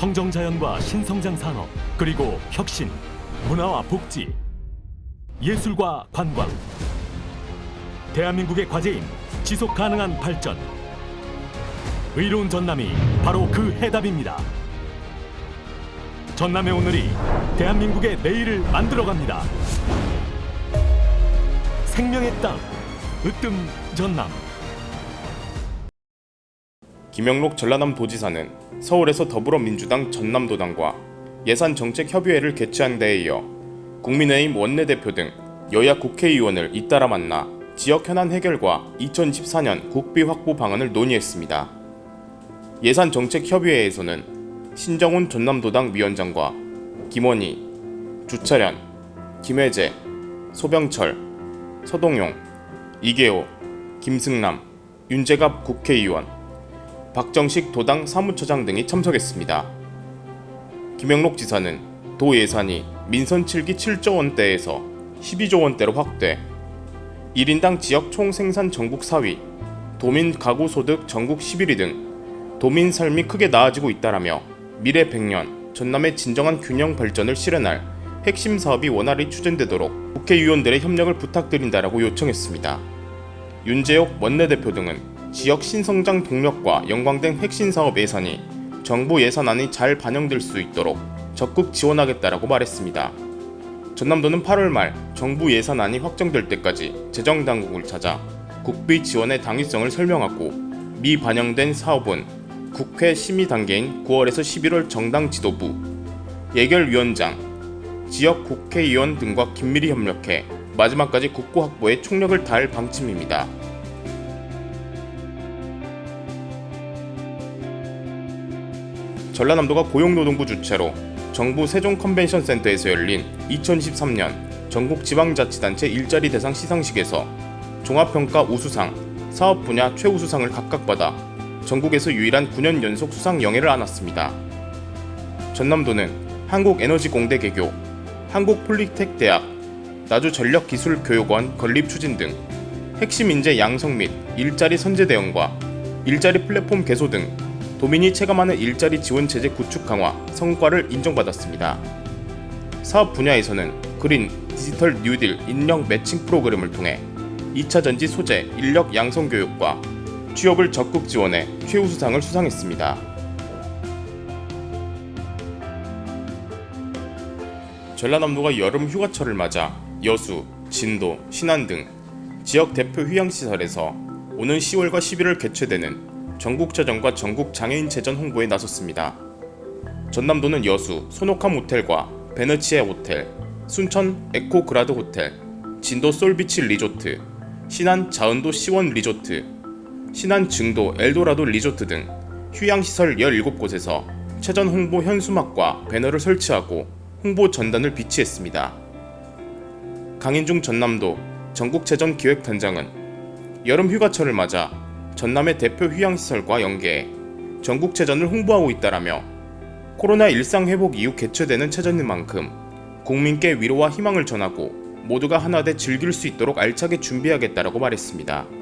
청정자연과 신성장 산업, 그리고 혁신, 문화와 복지, 예술과 관광. 대한민국의 과제인 지속 가능한 발전. 의로운 전남이 바로 그 해답입니다. 전남의 오늘이 대한민국의 내일을 만들어갑니다. 생명의 땅, 으뜸 전남. 김영록 전라남 도지사는 서울에서 더불어민주당 전남도당과 예산정책협의회를 개최한 데에 이어 국민의힘 원내대표 등 여야 국회의원을 잇따라 만나 지역 현안 해결과 2014년 국비 확보 방안을 논의했습니다. 예산정책협의회에서는 신정훈 전남도당 위원장과 김원희, 주철현, 김혜재, 소병철, 서동용, 이계호, 김승남, 윤재갑 국회의원, 박정식 도당 사무처장 등이 참석했습니다. 김영록 지사는 도 예산이 민선 7기 7조 원대에서 12조 원대로 확대, 1인당 지역 총 생산 전국 4위, 도민 가구 소득 전국 11위 등 도민 삶이 크게 나아지고 있다라며 미래 100년 전남의 진정한 균형 발전을 실현할 핵심 사업이 원활히 추진되도록 국회의원들의 협력을 부탁드린다라고 요청했습니다. 윤재옥 원내대표 등은 지역 신성장 동력과 연관된 핵심 사업 예산이 정부 예산안이 잘 반영될 수 있도록 적극 지원하겠다라고 말했습니다. 전남도는 8월 말 정부 예산안이 확정될 때까지 재정 당국을 찾아 국비 지원의 당위성을 설명하고 미반영된 사업은 국회 심의 단계인 9월에서 11월 정당 지도부, 예결위원장, 지역 국회의원 등과 긴밀히 협력해 마지막까지 국고 확보에 총력을 다할 방침입니다. 전라남도가 고용노동부 주최로 정부 세종 컨벤션 센터에서 열린 2013년 전국 지방자치단체 일자리 대상 시상식에서 종합평가 우수상, 사업 분야 최우수상을 각각 받아 전국에서 유일한 9년 연속 수상 영예를 안았습니다. 전남도는 한국에너지공대 개교, 한국폴리텍 대학, 나주전력기술교육원 건립 추진 등 핵심 인재 양성 및 일자리 선제 대응과 일자리 플랫폼 개소 등 도민이 체감하는 일자리 지원 체제 구축 강화 성과를 인정받았습니다. 사업 분야에서는 그린 디지털 뉴딜 인력 매칭 프로그램을 통해 2차 전지 소재 인력 양성 교육과 취업을 적극 지원해 최우수상을 수상했습니다. 전라남도가 여름 휴가철을 맞아 여수, 진도, 신안 등 지역 대표 휴양시설에서 오는 10월과 11월 개최되는 전국체전과 전국장애인체전 홍보에 나섰습니다. 전남도는 여수 소노캄 호텔과 베너치에 호텔, 순천 에코그라드 호텔, 진도 솔비치 리조트, 신안 자은도 시원 리조트, 신안 증도 엘도라도 리조트 등 휴양시설 17곳에서 체전 홍보 현수막과 배너를 설치하고 홍보 전단을 비치했습니다. 강인중 전남도 전국체전 기획단장은 여름 휴가철을 맞아 전남의 대표 휴양시설과 연계해 전국체전을 홍보하고 있다라며 코로나 일상 회복 이후 개최되는 체전인 만큼 국민께 위로와 희망을 전하고 모두가 하나 돼 즐길 수 있도록 알차게 준비하겠다라고 말했습니다.